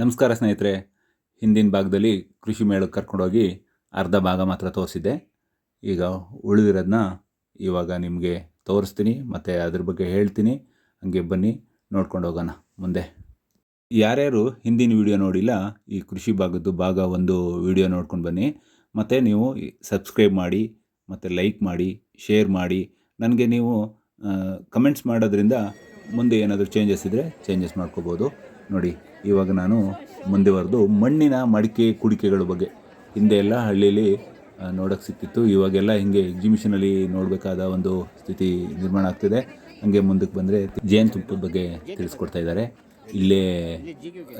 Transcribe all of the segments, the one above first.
ನಮಸ್ಕಾರ ಸ್ನೇಹಿತರೆ. ಹಿಂದಿನ ಭಾಗದಲ್ಲಿ ಕೃಷಿ ಮೇಳಕ್ಕೆ ಕರ್ಕೊಂಡೋಗಿ ಅರ್ಧ ಭಾಗ ಮಾತ್ರ ತೋರಿಸಿದ್ದೆ. ಈಗ ಉಳಿದಿರೋದನ್ನ ಇವಾಗ ನಿಮಗೆ ತೋರಿಸ್ತೀನಿ, ಮತ್ತು ಅದ್ರ ಬಗ್ಗೆ ಹೇಳ್ತೀನಿ. ಹಂಗೆ ಬನ್ನಿ, ನೋಡ್ಕೊಂಡು ಹೋಗೋಣ ಮುಂದೆ. ಯಾರ್ಯಾರು ಹಿಂದಿನ ವಿಡಿಯೋ ನೋಡಿಲ್ಲ, ಈ ಕೃಷಿ ಭಾಗದ್ದು ಭಾಗ ಒಂದು ವಿಡಿಯೋ ನೋಡ್ಕೊಂಡು ಬನ್ನಿ. ಮತ್ತು ನೀವು ಸಬ್ಸ್ಕ್ರೈಬ್ ಮಾಡಿ, ಮತ್ತು ಲೈಕ್ ಮಾಡಿ, ಶೇರ್ ಮಾಡಿ. ನನಗೆ ನೀವು ಕಮೆಂಟ್ಸ್ ಮಾಡೋದ್ರಿಂದ ಮುಂದೆ ಏನಾದರೂ ಚೇಂಜಸ್ ಇದ್ದರೆ ಚೇಂಜಸ್ ಮಾಡ್ಕೋಬೋದು. ನೋಡಿ, ಇವಾಗ ನಾನು ಮುಂದೆವರೆದು ಮಣ್ಣಿನ ಮಡಿಕೆ ಕುಡಿಕೆಗಳ ಬಗ್ಗೆ. ಹಿಂದೆ ಎಲ್ಲ ಹಳ್ಳಿಯಲ್ಲಿ ನೋಡೋಕ್ಕೆ ಸಿಕ್ತಿತ್ತು ಇವಾಗೆಲ್ಲ ಹಿಂಗೆ ಎಕ್ಸಿಬಿಷನಲ್ಲಿ ನೋಡಬೇಕಾದ ಒಂದು ಸ್ಥಿತಿ ನಿರ್ಮಾಣ ಆಗ್ತಿದೆ. ಹಂಗೆ ಮುಂದಕ್ಕೆ ಬಂದರೆ ಜೇನುತುಪ್ಪದ ಬಗ್ಗೆ ತಿಳಿಸ್ಕೊಡ್ತಾ ಇದ್ದಾರೆ. ಇಲ್ಲೇ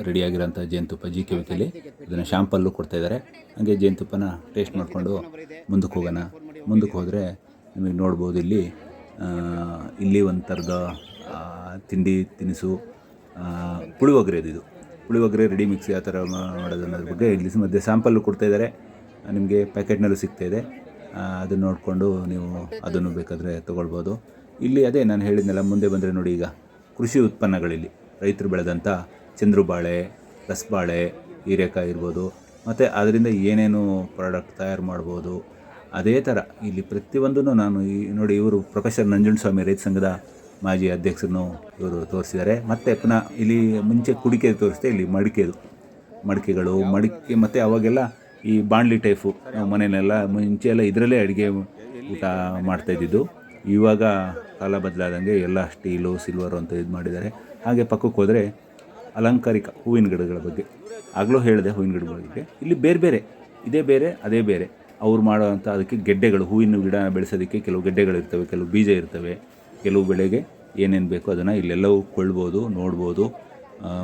ರೆಡಿಯಾಗಿರೋಂಥ ಜೇನುತುಪ್ಪ ಜಿ ಕೆ ವಿಕೆಲಿ ಅದನ್ನು ಶಾಂಪಲ್ಲು ಕೊಡ್ತಾ ಇದ್ದಾರೆ. ಹಾಗೆ ಜೇನುತುಪ್ಪನ ಟೇಸ್ಟ್ ಮಾಡಿಕೊಂಡು ಮುಂದಕ್ಕೆ ಹೋಗೋಣ. ಮುಂದಕ್ಕೆ ಹೋದರೆ ನಿಮಗೆ ನೋಡ್ಬೋದು ಇಲ್ಲಿ ಇಲ್ಲಿ ಒಂದು ತಿಂಡಿ ತಿನಿಸು ಆ, ಪುಳಿಯೋಗರೆ ಇದು ಪುಳಿಯೋಗರೆ ರೆಡಿ ಮಿಕ್ಸ್ ಯಾವ ಥರ ಮಾಡೋದು ಅನ್ನೋದ್ರ ಬಗ್ಗೆ ಇಲ್ಲಿ ಮಧ್ಯೆ ಕೊಡ್ತಾ ಇದ್ದಾರೆ ನಿಮಗೆ ಪ್ಯಾಕೆಟ್ನಲ್ಲೂ ಇದೆ. ಅದನ್ನು ನೋಡಿಕೊಂಡು ನೀವು ಅದನ್ನು ಬೇಕಾದರೆ ತೊಗೊಳ್ಬೋದು. ಇಲ್ಲಿ ಅದೇ ನಾನು ಹೇಳಿದ್ನಲ್ಲ ಮುಂದೆ ಬಂದರೆ ನೋಡಿ ಈಗ ಕೃಷಿ ಉತ್ಪನ್ನಗಳಿಲ್ಲಿ ರೈತರು ಬೆಳೆದಂಥ ಚಂದ್ರು ಬಾಳೆ ರಸಬಾಳೆ ಹೀರೆಕಾಯಿ ಇರ್ಬೋದು ಮತ್ತು ಅದರಿಂದ ಏನೇನು ಪ್ರಾಡಕ್ಟ್ ತಯಾರು ಮಾಡ್ಬೋದು ಅದೇ ಥರ ಇಲ್ಲಿ ಪ್ರತಿಯೊಂದನ್ನು ನಾನು ಈ ನೋಡಿ ಇವರು ಪ್ರೊಫೆಸರ್ ನಂಜುಂಡಸ್ವಾಮಿ ರೈತ ಸಂಘದ ಮಾಜಿ ಅಧ್ಯಕ್ಷರನ್ನು ಇವರು ತೋರಿಸಿದ್ದಾರೆ. ಮತ್ತು ಪುನಃ ಇಲ್ಲಿ ಮುಂಚೆ ಕುಡಿಕೆ ತೋರಿಸಿದೆ, ಇಲ್ಲಿ ಮಡಿಕೆದು ಮಡಿಕೆಗಳು, ಮಡಿಕೆ ಮತ್ತು ಅವಾಗೆಲ್ಲ ಈ ಬಾಣಲಿ ಟೈಫು ನಾವು ಮನೆಯಲ್ಲೆಲ್ಲ ಮುಂಚೆ ಎಲ್ಲ ಇದರಲ್ಲೇ ಅಡುಗೆ ಊಟ ಮಾಡ್ತಾಯಿದ್ದಿದ್ದು ಇವಾಗ ಕಾಲ ಬದಲಾದಂಗೆ ಎಲ್ಲ ಸ್ಟೀಲು, ಸಿಲ್ವರು ಅಂತ ಇದು ಮಾಡಿದ್ದಾರೆ. ಹಾಗೆ ಪಕ್ಕಕ್ಕೆ ಹೋದರೆ ಅಲಂಕಾರಿಕ ಹೂವಿನ ಗಿಡಗಳ ಬಗ್ಗೆ. ಆಗಲೂ ಹೇಳಿದೆ ಹೂವಿನ ಗಿಡಗಳ ಬಗ್ಗೆ. ಇಲ್ಲಿ ಬೇರೆ ಬೇರೆ, ಇದೇ ಬೇರೆ, ಅದೇ ಬೇರೆ. ಅವ್ರು ಮಾಡೋವಂಥ ಅದಕ್ಕೆ ಗೆಡ್ಡೆಗಳು, ಹೂವಿನ ಗಿಡ ಬೆಳೆಸೋದಕ್ಕೆ ಕೆಲವು ಗೆಡ್ಡೆಗಳಿರ್ತವೆ, ಕೆಲವು ಬೀಜ ಇರ್ತವೆ. ಕೆಲವು ಬೆಳೆಗೆ ಏನೇನು ಬೇಕೋ ಅದನ್ನು ಇಲ್ಲೆಲ್ಲವೂ ಕೊಳ್ಬೋದು ನೋಡ್ಬೋದು.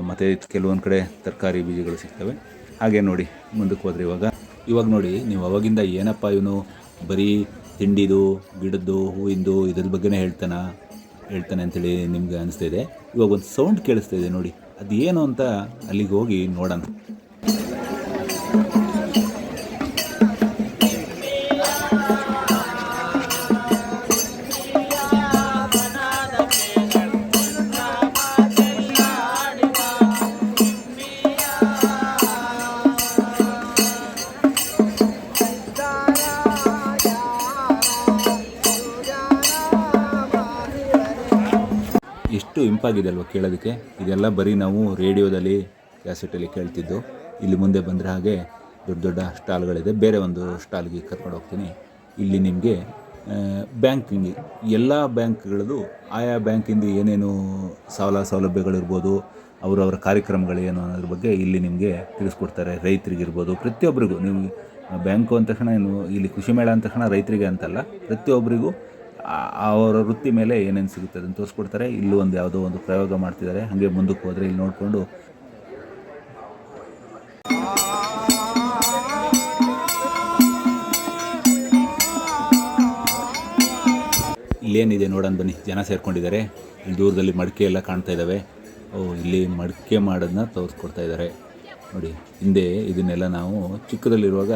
ಮತ್ತು ಕೆಲವೊಂದು ಕಡೆ ತರಕಾರಿ ಬೀಜಗಳು ಸಿಗ್ತವೆ. ಹಾಗೆ ನೋಡಿ, ಮುಂದಕ್ಕೆ ಹೋದ್ರೆ ಇವಾಗ. ಇವಾಗ ನೋಡಿ, ನೀವು ಅವಾಗಿಂದ ಏನಪ್ಪ ಇವನು ಬರೀ ತಿಂಡಿದು, ಗಿಡದ್ದು, ಹೂವಿಂದು ಇದ್ರ ಬಗ್ಗೆನೇ ಹೇಳ್ತಾನ? ಹೇಳ್ತಾನೆ ಅಂತೇಳಿ ನಿಮಗೆ ಅನಿಸ್ತಾ ಇದೆ ಇವಾಗ ಒಂದು ಸೌಂಡ್ ಕೇಳಿಸ್ತಾ ಇದೆ ನೋಡಿ. ಅದು ಏನು ಅಂತ ಅಲ್ಲಿಗೆ ಹೋಗಿ ನೋಡೋಣ. ಎಷ್ಟು ಇಂಪಾಗಿದೆ ಅಲ್ವಾ ಕೇಳೋದಕ್ಕೆ? ಇದೆಲ್ಲ ಬರೀ ನಾವು ರೇಡಿಯೋದಲ್ಲಿ, ಕ್ಯಾಸೆಟಲ್ಲಿ ಕೇಳ್ತಿದ್ದು. ಇಲ್ಲಿ ಮುಂದೆ ಬಂದರೆ ಹಾಗೆ ದೊಡ್ಡ ದೊಡ್ಡ ಸ್ಟಾಲ್ಗಳಿದೆ. ಬೇರೆ ಒಂದು ಸ್ಟಾಲ್ಗೆ ಕರ್ಕೊಂಡು ಹೋಗ್ತೀನಿ. ಇಲ್ಲಿ ನಿಮಗೆ ಬ್ಯಾಂಕಿಂಗ್. ಎಲ್ಲ ಬ್ಯಾಂಕ್ಗಳದ್ದು ಆಯಾ ಬ್ಯಾಂಕಿಂದ ಏನೇನು ಸಾಲ ಸೌಲಭ್ಯಗಳಿರ್ಬೋದು ಅವರವರ ಕಾರ್ಯಕ್ರಮಗಳೇನು ಅನ್ನೋದ್ರ ಬಗ್ಗೆ ಇಲ್ಲಿ ನಿಮಗೆ ತಿಳಿಸ್ಕೊಡ್ತಾರೆ. ರೈತರಿಗಿರ್ಬೋದು ಪ್ರತಿಯೊಬ್ಬರಿಗೂ ನೀವು ಬ್ಯಾಂಕು ಅಂದ ತಕ್ಷಣ ಏನು, ಇಲ್ಲಿ ಕೃಷಿ ಮೇಳ ಅಂದ ತಕ್ಷಣ ರೈತರಿಗೆ ಅಂತಲ್ಲ ಪ್ರತಿಯೊಬ್ಬರಿಗೂ ಅವರ ವೃತ್ತಿ ಮೇಲೆ ಏನೇನು ಸಿಗುತ್ತೆ ಅದನ್ನು ತೋರಿಸ್ಕೊಡ್ತಾರೆ. ಇಲ್ಲೂ ಒಂದು ಯಾವುದೋ ಒಂದು ಪ್ರಯೋಗ ಮಾಡ್ತಿದ್ದಾರೆ. ಹಾಗೆ ಮುಂದಕ್ಕೆ ಹೋದರೆ ಇಲ್ಲಿ ನೋಡಿಕೊಂಡು. ಇಲ್ಲೇನಿದೆ ನೋಡೋಣ ಬನ್ನಿ. ಜನ ಸೇರ್ಕೊಂಡಿದ್ದಾರೆ. ಇಲ್ಲಿ ದೂರದಲ್ಲಿ ಮಡಿಕೆ ಎಲ್ಲ ಕಾಣ್ತಾ ಇದ್ದಾವೆ. ಓ, ಇಲ್ಲಿ ಮಡಿಕೆ ಮಾಡೋದನ್ನ ತೋರಿಸ್ಕೊಡ್ತಾ ಇದ್ದಾರೆ. ನೋಡಿ, ಹಿಂದೆ ಇದನ್ನೆಲ್ಲ ನಾವು ಚಿಕ್ಕದಲ್ಲಿರುವಾಗ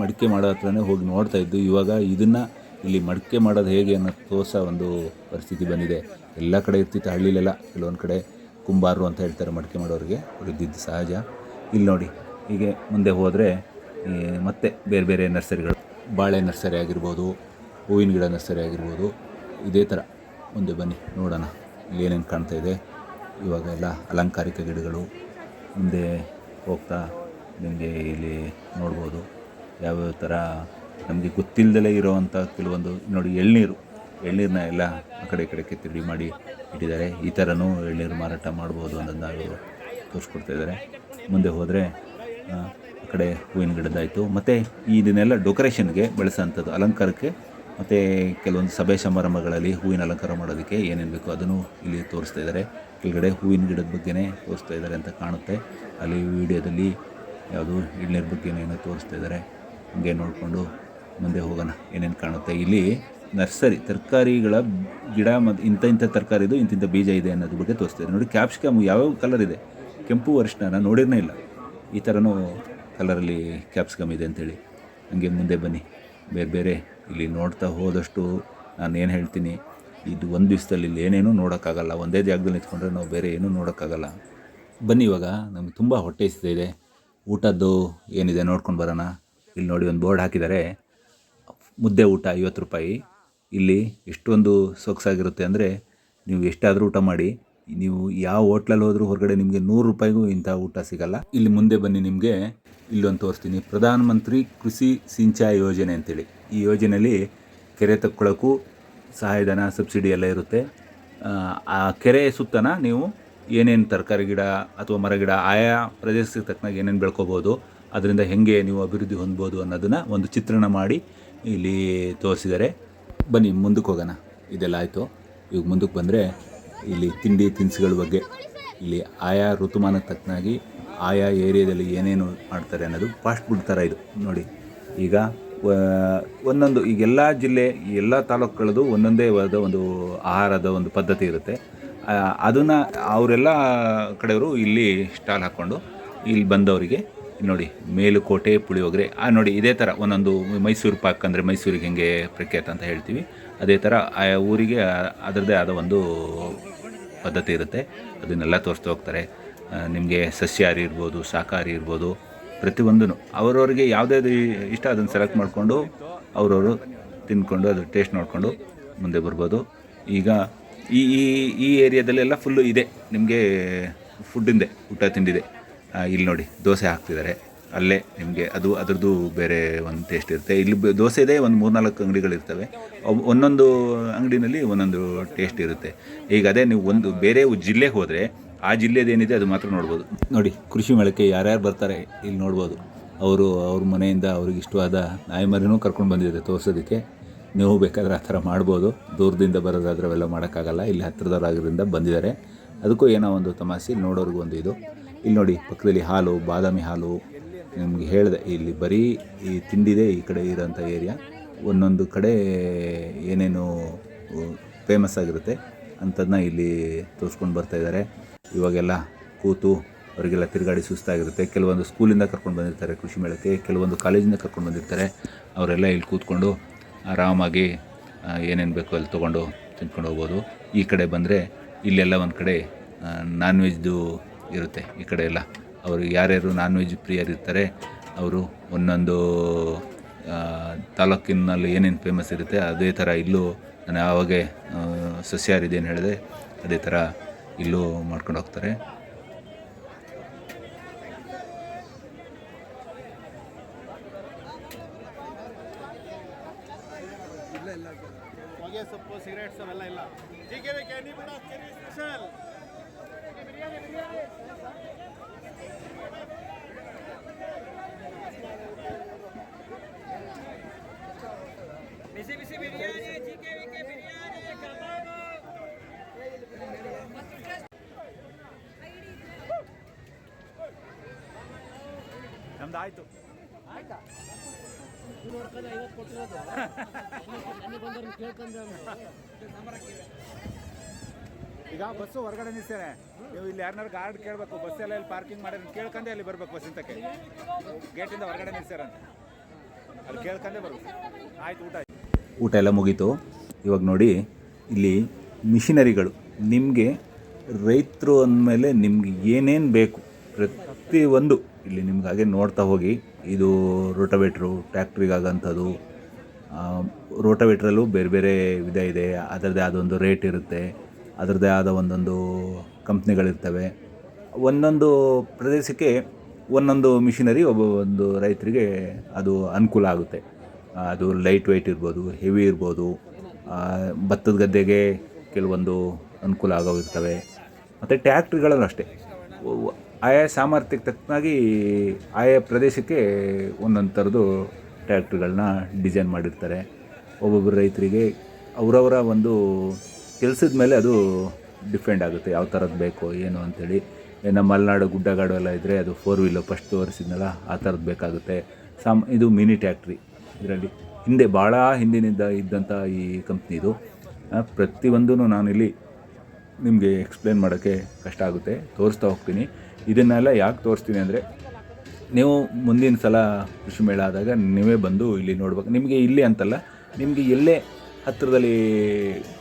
ಮಡಿಕೆ ಮಾಡೋ ಹತ್ರನೇ ಹೋಗಿ ನೋಡ್ತಾ ಇದ್ದು, ಇವಾಗ ಇದನ್ನು ಇಲ್ಲಿ ಮಡಿಕೆ ಮಾಡೋದು ಹೇಗೆ ಅನ್ನೋ ತೋಸ ಒಂದು ಪರಿಸ್ಥಿತಿ ಬಂದಿದೆ. ಎಲ್ಲ ಕಡೆ ಇರ್ತಿತ್ತು ಹಳ್ಳಿಲೆಲ್ಲ. ಕೆಲವೊಂದು ಕಡೆ ಕುಂಬಾರರು ಅಂತ ಹೇಳ್ತಾರೆ ಮಡಿಕೆ ಮಾಡೋರಿಗೆ. ಇದ್ದಿದ್ದು ಸಹಜ. ಇಲ್ಲಿ ನೋಡಿ, ಹೀಗೆ ಮುಂದೆ ಹೋದರೆ ಮತ್ತೆ ಬೇರೆ ಬೇರೆ ನರ್ಸರಿಗಳು. ಬಾಳೆ ನರ್ಸರಿ ಆಗಿರ್ಬೋದು, ಹೂವಿನ ಗಿಡ ನರ್ಸರಿ ಆಗಿರ್ಬೋದು. ಇದೇ ಥರ ಮುಂದೆ ಬನ್ನಿ, ನೋಡೋಣ. ಇಲ್ಲಿ ಏನೇನು ಕಾಣ್ತಾ ಇದೆ. ಇವಾಗ ಎಲ್ಲ ಅಲಂಕಾರಿಕ ಗಿಡಗಳು ಮುಂದೆ ಹೋಗ್ತಾ ನಿಮಗೆ ಇಲ್ಲಿ ನೋಡ್ಬೋದು. ಯಾವ್ಯಾವ ಥರ ನಮಗೆ ಗೊತ್ತಿಲ್ಲದಲೇ ಇರೋವಂಥ ಕೆಲವೊಂದು ನೋಡಿ ಎಳ್ನೀರು. ಎಳ್ನೀರನ್ನ ಎಲ್ಲ ಆ ಕಡೆ ಈ ಕಡೆ ತಿರುಗಿ ಮಾಡಿ ಇಟ್ಟಿದ್ದಾರೆ. ಈ ಥರನೂ ಎಳ್ನೀರು ಮಾರಾಟ ಮಾಡ್ಬೋದು ಅನ್ನೋದನ್ನ ಅವರು ತೋರಿಸ್ಕೊಡ್ತಾ ಇದ್ದಾರೆ. ಮುಂದೆ ಹೋದರೆ, ಆ ಕಡೆ ಹೂವಿನ ಗಿಡದಾಯಿತು ಮತ್ತು ಇದನ್ನೆಲ್ಲ ಡೆಕೋರೇಷನ್ಗೆ ಬಳಸೋಂಥದ್ದು ಅಲಂಕಾರಕ್ಕೆ, ಮತ್ತು ಕೆಲವೊಂದು ಸಭೆ ಸಮಾರಂಭಗಳಲ್ಲಿ ಹೂವಿನ ಅಲಂಕಾರ ಮಾಡೋದಕ್ಕೆ ಏನೇನು ಬೇಕೋ ಅದನ್ನು ಇಲ್ಲಿ ತೋರಿಸ್ತಾ ಇದ್ದಾರೆ. ಕೆಳಗಡೆ ಹೂವಿನ ಗಿಡದ ಬಗ್ಗೆನೇ ತೋರಿಸ್ತಾ ಇದ್ದಾರೆ ಅಂತ ಕಾಣುತ್ತೆ. ಅಲ್ಲಿ ವಿಡಿಯೋದಲ್ಲಿ ಯಾವುದು ಎಳ್ನೀರ ಬಗ್ಗೆನೇ ಏನೋ ತೋರಿಸ್ತಾ ಇದ್ದಾರೆ. ಹಂಗೆ ನೋಡಿಕೊಂಡು ಮುಂದೆ ಹೋಗೋಣ. ಏನೇನು ಕಾಣುತ್ತೆ? ಇಲ್ಲಿ ನರ್ಸರಿ, ತರಕಾರಿಗಳ ಗಿಡ ಮತ್ತು ಇಂಥ ಇಂಥ ತರಕಾರಿದು ಇಂತಿಂಥ ಬೀಜ ಇದೆ ಅನ್ನೋದ್ರ ಬಗ್ಗೆ ತೋರಿಸ್ತಾರೆ ನೋಡಿ ಕ್ಯಾಪ್ಸಿಕಮ್ ಯಾವ್ಯಾವ ಕಲರ್ ಇದೆ? ಕೆಂಪು ನಾನು ನೋಡಿರನೇ ಇಲ್ಲ. ಈ ಥರನೂ ಕಲರಲ್ಲಿ ಕ್ಯಾಪ್ಸಿಕಮ್ ಇದೆ ಅಂತೇಳಿ. ಹಂಗೆ ಮುಂದೆ ಬನ್ನಿ. ಬೇರೆ ಬೇರೆ ಇಲ್ಲಿ ನೋಡ್ತಾ ಹೋದಷ್ಟು ನಾನು ಏನು ಹೇಳ್ತೀನಿ. ಇದು ಒಂದು ದಿವಸದಲ್ಲಿ ಇಲ್ಲಿ ಏನೇನೂ ನೋಡೋಕ್ಕಾಗಲ್ಲ. ಒಂದೇ ಜಾಗದಲ್ಲಿ ನಿಂತ್ಕೊಂಡ್ರೆ ನಾವು ಬೇರೆ ಏನೂ ನೋಡೋಕ್ಕಾಗಲ್ಲ. ಬನ್ನಿ ಇವಾಗ. ನಮ್ಗೆ ತುಂಬ ಹೊಟ್ಟೆ ಇದೆ. ಊಟದ್ದು ಏನಿದೆ ನೋಡ್ಕೊಂಡು ಬರೋಣ. ಇಲ್ಲಿ ನೋಡಿ, ಒಂದು ಬೋರ್ಡ್ ಹಾಕಿದ್ದಾರೆ. ಮುದ್ದೆ ಊಟ ಐವತ್ತು ರೂಪಾಯಿ. ಇಲ್ಲಿ ಎಷ್ಟೊಂದು ಸೊಗಸಾಗಿರುತ್ತೆ ಅಂದರೆ ನೀವು ಎಷ್ಟಾದರೂ ಊಟ ಮಾಡಿ ನೀವು ಯಾವ ಹೋಟ್ಲಲ್ಲಿ ಹೋದರೂ ಹೊರಗಡೆ ನಿಮಗೆ ನೂರು ರೂಪಾಯಿಗೂ ಇಂಥ ಊಟ ಸಿಗಲ್ಲ. ಇಲ್ಲಿ ಮುಂದೆ ಬನ್ನಿ ನಿಮಗೆ. ಇಲ್ಲೊಂದು ತೋರಿಸ್ತೀನಿ. ಪ್ರಧಾನ ಮಂತ್ರಿ ಕೃಷಿ ಸಿಂಚಾಯಿ ಯೋಜನೆ ಅಂತೇಳಿ. ಈ ಯೋಜನೆಯಲ್ಲಿ ಕೆರೆ ತಕ್ಕೊಳ್ಳೋಕ್ಕೂ ಸಹಾಯಧನ ಸಬ್ಸಿಡಿ ಎಲ್ಲ ಇರುತ್ತೆ. ಆ, ಕೆರೆ ಸುತ್ತನ ನೀವು ಏನೇನು ತರಕಾರಿ ಗಿಡ ಅಥವಾ ಮರ ಗಿಡ ಆಯಾ ಪ್ರದೇಶಕ್ಕೆ ತಕ್ಕನಾಗಿ ಏನೇನು ಬೆಳ್ಕೋಬೋದು ಅದರಿಂದ ಹೆಂಗೆ ನೀವು ಅಭಿವೃದ್ಧಿ ಹೊಂದ್ಬೋದು ಅನ್ನೋದನ್ನು ಒಂದು ಚಿತ್ರಣ ಮಾಡಿ ಇಲ್ಲಿ ತೋರಿಸಿದ್ದಾರೆ. ಬನ್ನಿ, ಮುಂದಕ್ಕೆ ಹೋಗೋಣ. ಇದೆಲ್ಲ ಆಯಿತು. ಈಗ ಮುಂದಕ್ಕೆ ಬಂದರೆ ಇಲ್ಲಿ ತಿಂಡಿ ತಿನಿಸುಗಳ ಬಗ್ಗೆ, ಇಲ್ಲಿ ಆಯಾ ಋತುಮಾನಕ್ಕೆ ತಕ್ಕನಾಗಿ ಆಯಾ ಏರಿಯಾದಲ್ಲಿ ಏನೇನು ಮಾಡ್ತಾರೆ ಅನ್ನೋದು ಫಾಸ್ಟ್ ಫುಡ್ ಥರ ಇದು. ನೋಡಿ, ಈಗ ಒಂದೊಂದು, ಈಗ ಎಲ್ಲ ಜಿಲ್ಲೆ ಎಲ್ಲ ತಾಲೂಕುಗಳದ್ದು ಒಂದೊಂದೇ ಆದ ಒಂದು ಆಹಾರದ ಒಂದು ಪದ್ಧತಿ ಇರುತ್ತೆ. ಅದನ್ನು ಅವರೆಲ್ಲ ಕಡೆಯವರು ಇಲ್ಲಿ ಸ್ಟಾಲ್ ಹಾಕ್ಕೊಂಡು ಇಲ್ಲಿ ಬಂದವರಿಗೆ ನೋಡಿ ಮೇಲುಕೋಟೆ ಪುಳಿಯೋಗರೆ, ಆ ನೋಡಿ ಇದೇ ಥರ ಒಂದೊಂದು ಮೈಸೂರು ಪಾಕ್ ಅಂದರೆ ಮೈಸೂರಿಗೆ ಹೆಂಗೆ ಪ್ರಖ್ಯಾತ ಅಂತ ಹೇಳ್ತೀವಿ. ಅದೇ ಥರ ಆ ಊರಿಗೆ ಅದರದ್ದೇ ಆದ ಒಂದು ಪದ್ಧತಿ ಇರುತ್ತೆ. ಅದನ್ನೆಲ್ಲ ತೋರಿಸ್ತಾ ಹೋಗ್ತಾರೆ. ನಿಮಗೆ ಸಸ್ಯಾಹಾರಿ ಇರ್ಬೋದು, ಶಾಖಾಹಾರಿ ಇರ್ಬೋದು ಪ್ರತಿಯೊಂದೂ ಅವ್ರವ್ರಿಗೆ ಯಾವುದೇ ಇಷ್ಟ ಅದನ್ನು ಸೆಲೆಕ್ಟ್ ಮಾಡಿಕೊಂಡು ಅವರವರು ತಿಂದ್ಕೊಂಡು ಅದು ಟೇಸ್ಟ್ ನೋಡಿಕೊಂಡು ಮುಂದೆ ಬರ್ಬೋದು. ಈಗ ಈ ಈ ಏರಿಯಾದಲ್ಲೆಲ್ಲ ಫುಲ್ಲು ಇದೆ. ನಿಮಗೆ ಫುಡ್ಡಿಂದೆ ಊಟ ತಿಂಡಿದೆ. ಇಲ್ಲಿ ನೋಡಿ, ದೋಸೆ ಹಾಕ್ತಿದ್ದಾರೆ. ಅಲ್ಲೇ ನಿಮಗೆ ಅದು, ಅದರದ್ದು ಬೇರೆ ಒಂದು ಟೇಸ್ಟ್ ಇರುತ್ತೆ. ಇಲ್ಲಿ ದೋಸೆದೇ ಒಂದು ಮೂರ್ನಾಲ್ಕು ಅಂಗಡಿಗಳಿರ್ತವೆ ಒಂದೊಂದು ಅಂಗಡಿನಲ್ಲಿ ಒಂದೊಂದು ಟೇಸ್ಟ್ ಇರುತ್ತೆ. ಈಗ ಅದೇ ನೀವು ಒಂದು ಬೇರೆ ಜಿಲ್ಲೆಗೆ ಹೋದರೆ ಆ ಜಿಲ್ಲೆದೇನಿದೆ ಅದು ಮಾತ್ರ ನೋಡ್ಬೋದು. ನೋಡಿ, ಕೃಷಿ ಮೇಳಕ್ಕೆ ಯಾರ್ಯಾರು ಬರ್ತಾರೆ ಇಲ್ಲಿ ನೋಡ್ಬೋದು. ಅವರು, ಅವ್ರ ಮನೆಯಿಂದ ಅವ್ರಿಗೆ ಇಷ್ಟವಾದ ನಾಯಿ ಮರಿನೂ ಕರ್ಕೊಂಡು ಬಂದಿದೆ ತೋರಿಸೋದಕ್ಕೆ. ನೀವು ಬೇಕಾದರೆ ಆ ಥರ ಮಾಡ್ಬೋದು. ದೂರದಿಂದ ಬರೋದಾದ್ರೆ ಅವೆಲ್ಲ ಮಾಡೋಕ್ಕಾಗಲ್ಲ. ಇಲ್ಲಿ ಹತ್ತಿರದವರಾಗಿರೋದ್ರಿಂದ ಬಂದಿದ್ದಾರೆ. ಅದಕ್ಕೂ ಏನೋ ಒಂದು ತಮಾಷೆ ನೋಡೋರಿಗೂ ಒಂದು ಇದು. ಇಲ್ಲಿ ನೋಡಿ, ಪಕ್ಕದಲ್ಲಿ ಹಾಲು, ಬಾದಾಮಿ ಹಾಲು. ನಿಮಗೆ ಹೇಳಿದೆ, ಇಲ್ಲಿ ಬರೀ ಈ ತಿಂಡಿದೆ ಈ ಕಡೆ ಇರೋಂಥ ಏರಿಯಾ. ಒಂದೊಂದು ಕಡೆ ಏನೇನು ಫೇಮಸ್ ಆಗಿರುತ್ತೆ. ಅಂಥದ್ದನ್ನ ಇಲ್ಲಿ ತೋರಿಸ್ಕೊಂಡು ಬರ್ತಾ ಇದ್ದಾರೆ. ಇವಾಗೆಲ್ಲ ಕೂತು ಅವರಿಗೆಲ್ಲ ತಿರುಗಾಡಿ ಸುಸ್ತಾಗಿರುತ್ತೆ. ಕೆಲವೊಂದು ಸ್ಕೂಲಿಂದ ಕರ್ಕೊಂಡು ಬಂದಿರ್ತಾರೆ ಕೃಷಿ ಮೇಳಕ್ಕೆ, ಕೆಲವೊಂದು ಕಾಲೇಜಿಂದ ಕರ್ಕೊಂಡು ಬಂದಿರ್ತಾರೆ. ಅವರೆಲ್ಲ ಇಲ್ಲಿ ಕೂತ್ಕೊಂಡು ಆರಾಮಾಗಿ ಏನೇನು ಬೇಕೋ ಅಲ್ಲಿ ತೊಗೊಂಡು ತಿನ್ಕೊಂಡು ಹೋಗ್ಬೋದು. ಈ ಕಡೆ ಬಂದರೆ ಇಲ್ಲೆಲ್ಲ ಒಂದು ಕಡೆ ನಾನ್ ವೆಜ್ದು ಇರುತ್ತೆ ಈ ಕಡೆ ಎಲ್ಲ. ಅವರು ಯಾರ್ಯಾರು ನಾನ್ ವೆಜ್ ಪ್ರಿಯರಿರ್ತಾರೆ, ಅವರು ಒಂದೊಂದು ತಾಲೂಕಿನಲ್ಲಿ ಏನೇನು ಫೇಮಸ್ ಇರುತ್ತೆ ಅದೇ ಥರ ಇಲ್ಲೂ ನಾನು ಆವಾಗೆ ಸಸ್ಯಾಹಾರಿದು ಏನು ಹೇಳಿದೆ, ಅದೇ ಥರ ಇಲ್ಲೂ ಮಾಡ್ಕೊಂಡು ಹೋಗ್ತಾರೆ. ಹೊಗೆ ಸೊಪ್ಪು ಸಿಗರೇಟ್ಸ್ ಅವೆಲ್ಲ ಇಲ್ಲ. ಸ್ಪೆಷಲ್ ಬಿಸಿ ಬಿಸಿ ಬಿರಿಯಾನಿ ಜಿಕೆವಿಕೆ ಬಿರಿಯಾನಿ ಕಬಾಬು ನಮ್ದು ಆಯ್ತು ಈಗ ಬಸ್ಸು ಹೊರಗಡೆ ನಿಲ್ಸ್ತಾರೆ ನೀವು ಇಲ್ಲಿ ಯಾರನ್ನಾರು ಗಾರ್ಡ್ ಕೇಳಬೇಕು, ಬಸ್ ಎಲ್ಲ ಇಲ್ಲಿ ಪಾರ್ಕಿಂಗ್ ಮಾಡಿದ್ರೆ ಕೇಳ್ಕೊಂಡೆ ಅಲ್ಲಿ ಬರ್ಬೇಕು ಬಸ್ ಇಂತಕ್ಕೆ ಗೇಟಿಂದ ಹೊರಗಡೆ ನಿಲ್ಸ್ಯಾರಂತ ಅಲ್ಲಿ ಕೇಳ್ಕೊಂಡೆ ಬರ್ಬೇಕು. ಆಯ್ತು, ಊಟ ಊಟ ಎಲ್ಲ ಮುಗೀತು. ಇವಾಗ ನೋಡಿ, ಇಲ್ಲಿ ಮಿಷಿನರಿಗಳು, ನಿಮಗೆ ರೈತರು ಅಂದಮೇಲೆ ನಿಮ್ಗೆ ಏನೇನು ಬೇಕು, ಪ್ರತಿಯೊಂದು ಇಲ್ಲಿ ನಿಮ್ಗೆ ಹಾಗೆ ನೋಡ್ತಾ ಹೋಗಿ. ಇದು ರೋಟವೇಟ್ರು ಟ್ಯಾಕ್ಟ್ರಿಗಾಗಂಥದ್ದು ರೋಟವೇಟ್ರಲ್ಲೂ ಬೇರೆ ಬೇರೆ ವಿಧ ಇದೆ. ಅದರದ್ದೇ ಆದೊಂದು ರೇಟ್ ಇರುತ್ತೆ. ಅದರದ್ದೇ ಆದ ಒಂದೊಂದು ಕಂಪ್ನಿಗಳಿರ್ತವೆ. ಒಂದೊಂದು ಪ್ರದೇಶಕ್ಕೆ ಒಂದೊಂದು ಮಿಷಿನರಿ, ಒಬ್ಬ ಒಂದು ರೈತರಿಗೆ ಅದು ಅನುಕೂಲ ಆಗುತ್ತೆ. ಅದು ಲೈಟ್ ವೆಯ್ಟ್ ಇರ್ಬೋದು, ಹೆವಿ ಇರ್ಬೋದು ಭತ್ತದ ಗದ್ದೆಗೆ ಕೆಲವೊಂದು ಅನುಕೂಲ ಆಗೋವಿರ್ತವೆ ಮತ್ತು ಟ್ಯಾಕ್ಟ್ರಿಗಳಲ್ಲೂ ಅಷ್ಟೇ. ಆಯಾ ಸಾಮರ್ಥ್ಯಕ್ಕೆ ತಕ್ಕನಾಗಿ ಆಯಾ ಪ್ರದೇಶಕ್ಕೆ ಒಂದೊಂದು ಥರದ್ದು ಟ್ಯಾಕ್ಟ್ರಿಗಳನ್ನ ಡಿಸೈನ್ ಮಾಡಿರ್ತಾರೆ. ಒಬ್ಬೊಬ್ಬರು ರೈತರಿಗೆ ಅವರವರ ಒಂದು ಕೆಲಸದ ಮೇಲೆ ಅದು ಡಿಪೆಂಡ್ ಆಗುತ್ತೆ, ಯಾವ ಥರದ್ದು ಬೇಕು ಏನು ಅಂಥೇಳಿ ಏನು ಮಲೆನಾಡು ಗುಡ್ಡಗಾಡು ಎಲ್ಲ ಇದ್ದರೆ ಅದು ಫೋರ್ ವೀಲರ್ ಫಸ್ಟ್ ತೋರಿಸಿದ್ನಲ್ಲ, ಆ ಥರದ್ದು ಬೇಕಾಗುತ್ತೆ. ಸಾಮ್, ಇದು ಮಿನಿ ಟ್ಯಾಕ್ಟ್ರಿ. ಇದರಲ್ಲಿ ಹಿಂದೆ ಭಾಳ ಹಿಂದಿನಿಂದ ಇದ್ದಂಥ ಈ ಕಂಪ್ನಿದು ಪ್ರತಿಯೊಂದೂ ನಾನಿಲ್ಲಿ ನಿಮಗೆ ಎಕ್ಸ್ಪ್ಲೇನ್ ಮಾಡೋಕ್ಕೆ ಕಷ್ಟ ಆಗುತ್ತೆ. ತೋರಿಸ್ತಾ ಹೋಗ್ತೀನಿ. ಇದನ್ನೆಲ್ಲ ಯಾಕೆ ತೋರಿಸ್ತೀನಿ ಅಂದರೆ, ನೀವು ಮುಂದಿನ ಸಲ ಕೃಷಿ ಮೇಳ ಆದಾಗ ನೀವೇ ಬಂದು ಇಲ್ಲಿ ನೋಡ್ಬೇಕು. ನಿಮಗೆ ಇಲ್ಲಿ ಅಂತಲ್ಲ, ನಿಮಗೆ ಎಲ್ಲೇ ಹತ್ತಿರದಲ್ಲಿ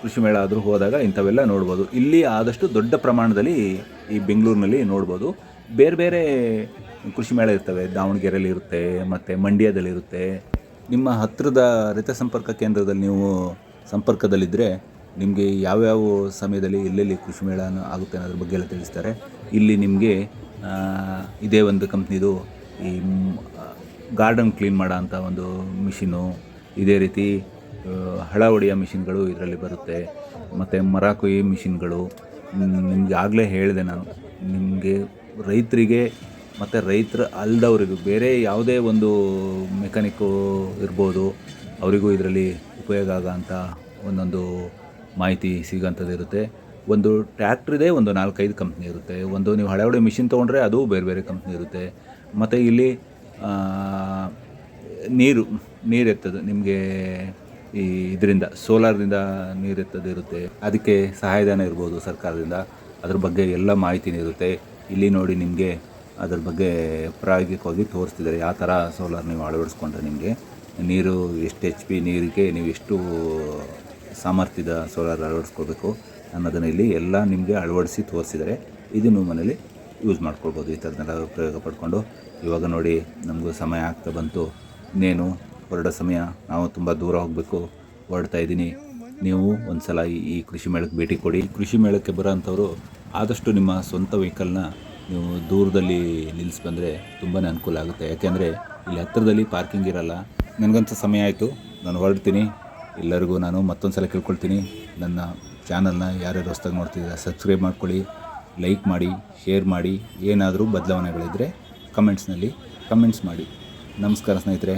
ಕೃಷಿ ಮೇಳ ಆದರೂ ಹೋದಾಗ ಇಂಥವೆಲ್ಲ ನೋಡ್ಬೋದು. ಇಲ್ಲಿ ಆದಷ್ಟು ದೊಡ್ಡ ಪ್ರಮಾಣದಲ್ಲಿ ಈ ಬೆಂಗಳೂರಿನಲ್ಲಿ ನೋಡ್ಬೋದು. ಬೇರೆ ಬೇರೆ ಕೃಷಿ ಮೇಳ ಇರ್ತವೆ. ದಾವಣಗೆರೆಯಲ್ಲಿ ಇರುತ್ತೆ, ಮತ್ತು ಮಂಡ್ಯದಲ್ಲಿರುತ್ತೆ ನಿಮ್ಮ ಹತ್ತಿರದ ರೈತ ಸಂಪರ್ಕ ಕೇಂದ್ರದಲ್ಲಿ ನೀವು ಸಂಪರ್ಕದಲ್ಲಿದ್ದರೆ ನಿಮಗೆ ಯಾವ್ಯಾವ ಸಮಯದಲ್ಲಿ ಎಲ್ಲೆಲ್ಲಿ ಕೃಷಿ ಮೇಳ ಆಗುತ್ತೆ ಅನ್ನೋದ್ರ ಬಗ್ಗೆ ಎಲ್ಲ ತಿಳಿಸ್ತಾರೆ. ಇಲ್ಲಿ ನಿಮಗೆ ಇದೇ ಒಂದು ಕಂಪ್ನಿದು ಈ ಗಾರ್ಡನ್ ಕ್ಲೀನ್ ಮಾಡೋ ಅಂಥ ಒಂದು ಮಿಷಿನು, ಇದೇ ರೀತಿ ಹಳ ಹೊಡೆಯೋ ಮಿಷಿನ್ಗಳು ಇದರಲ್ಲಿ ಬರುತ್ತೆ. ಮತ್ತು ಮರ ಕೊಯ್ಯೋ ಮಿಷಿನ್ಗಳು ನಿಮಗೆ ಆಗಲೇ ಹೇಳಿದೆ ನಾನು. ನಿಮಗೆ ರೈತರಿಗೆ ಮತ್ತು ರೈತರ ಅಲ್ದವರಿಗೂ, ಬೇರೆ ಯಾವುದೇ ಒಂದು ಮೆಕ್ಯಾನಿಕ್ಕು ಇರ್ಬೋದು, ಅವರಿಗೂ ಇದರಲ್ಲಿ ಉಪಯೋಗ ಆಗೋಂಥ ಒಂದೊಂದು ಮಾಹಿತಿ ಸಿಗೋಂಥದ್ದು ಇರುತ್ತೆ. ಒಂದು ಟ್ಯಾಕ್ಟ್ರಿದೇ ಒಂದು ನಾಲ್ಕೈದು ಕಂಪ್ನಿ ಇರುತ್ತೆ. ಒಂದು ನೀವು ಹಳೆ ಹಳೆ ಮಿಷಿನ್ ತೊಗೊಂಡ್ರೆ ಅದು ಬೇರೆ ಬೇರೆ ಕಂಪ್ನಿ ಇರುತ್ತೆ. ಮತ್ತು ಇಲ್ಲಿ ನೀರು ನೀರು ಎತ್ತದು ನಿಮಗೆ ಈ ಇದರಿಂದ, ಸೋಲಾರ್ದಿಂದ ಇರುತ್ತೆ. ಅದಕ್ಕೆ ಸಹಾಯಧನ ಇರ್ಬೋದು ಸರ್ಕಾರದಿಂದ. ಅದ್ರ ಬಗ್ಗೆ ಎಲ್ಲ ಮಾಹಿತಿನೂ ಇರುತ್ತೆ ಇಲ್ಲಿ ನೋಡಿ ನಿಮಗೆ ಅದ್ರ ಬಗ್ಗೆ ಪ್ರಾಯೋಗಿಕವಾಗಿ ತೋರಿಸ್ತಿದ್ದಾರೆ. ಯಾವ ಥರ ಸೋಲಾರ್ ನೀವು ಅಳವಡಿಸ್ಕೊಂಡ್ರೆ ನಿಮಗೆ? ನೀರು ಎಷ್ಟು ಎಚ್ ಪಿ ನೀರಿಗೆ ನೀವು ಎಷ್ಟು ಸಾಮರ್ಥ್ಯದ ಸೋಲಾರ್ ಅಳವಡಿಸ್ಕೋಬೇಕು ಅನ್ನೋದನ್ನು ಇಲ್ಲಿ ಎಲ್ಲ ನಿಮಗೆ ಅಳವಡಿಸಿ ತೋರಿಸಿದ್ದಾರೆ. ಇದನ್ನು ಮನೇಲಿ ಯೂಸ್ ಮಾಡ್ಕೊಳ್ಬೋದು ಈ ಥರದ್ದೆಲ್ಲ ಉಪಯೋಗ ಪಡ್ಕೊಂಡು. ಇವಾಗ ನೋಡಿ ನಮಗೂ ಸಮಯ ಆಗ್ತಾ ಬಂತು. ಇನ್ನೇನು ಹೊರಡೋ ಸಮಯ ನಾವು ತುಂಬ ದೂರ ಹೋಗಬೇಕು, ಹೊರಡ್ತಾ ಇದ್ದೀನಿ. ನೀವು ಒಂದು ಸಲ ಈ ಕೃಷಿ ಮೇಳಕ್ಕೆ ಭೇಟಿ ಕೊಡಿ. ಕೃಷಿ ಮೇಳಕ್ಕೆ ಬರೋಂಥವ್ರು ಆದಷ್ಟು ನಿಮ್ಮ ಸ್ವಂತ ವೆಹಿಕಲ್ನ ನೀವು ದೂರದಲ್ಲಿ ನಿಲ್ಲಿಸಿ ಬಂದರೆ ತುಂಬಾ ಅನುಕೂಲ ಆಗುತ್ತೆ. ಯಾಕೆಂದರೆ ಇಲ್ಲಿ ಹತ್ತಿರದಲ್ಲಿ ಪಾರ್ಕಿಂಗ್ ಇರಲ್ಲ. ನನಗಂತೂ ಸಮಯ ಆಯಿತು. ನಾನು ಹೊರಡ್ತೀನಿ. ಎಲ್ಲರಿಗೂ ನಾನು ಮತ್ತೊಂದು ಸಲ ಕೇಳ್ಕೊಳ್ತೀನಿ. ನನ್ನ ಚಾನಲ್ನ ಯಾರ್ಯಾರು ಹೊಸ್ದಾಗಿ ನೋಡ್ತಿದ್ದೀರಾ, ಸಬ್ಸ್ಕ್ರೈಬ್ ಮಾಡ್ಕೊಳ್ಳಿ, ಲೈಕ್ ಮಾಡಿ, ಶೇರ್ ಮಾಡಿ. ಏನಾದರೂ ಬದಲಾವಣೆಗಳಿದ್ದರೆ ಕಮೆಂಟ್ಸ್ನಲ್ಲಿ ಕಮೆಂಟ್ಸ್ ಮಾಡಿ. ನಮಸ್ಕಾರ ಸ್ನೇಹಿತರೆ.